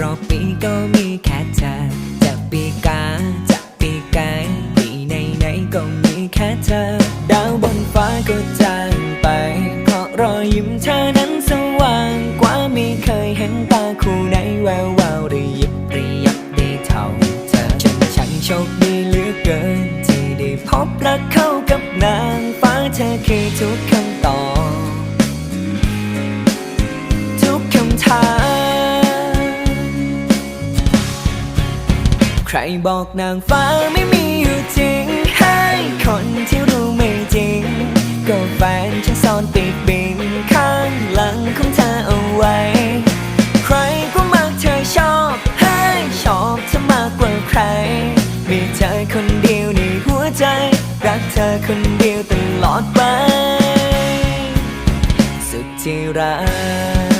รอบปีก็มีแค่เธอจะปีกาจะปีกายปีไหนไหนๆก็มีแค่เธอ ดาวบนฟ้าก็จางไปเพราะรอยยิ้มเธอนั้นสว่างกว่าไม่เคยเห็นตาคู่ไหนแวววาวระยิบระยับได้เท่าเธอฉันช่างโชคดีเหลือเกิน ที่ได้พบรักเข้ากับนางฟ้าเธอคือทุกคำตอบ ใครบอกนางฟ้าไม่มีอยู่จริง ให้คนที่รู้ไม่จริง ก็แฟนฉันซ่อนติดบินข้างหลังของเธอเอาไว้ ใครก็มักเธอชอบ ให้ชอบเธอมากกว่าใคร มีเธอคนเดียวในหัวใจ รักเธอคนเดียวตลอดไป สุดที่รัก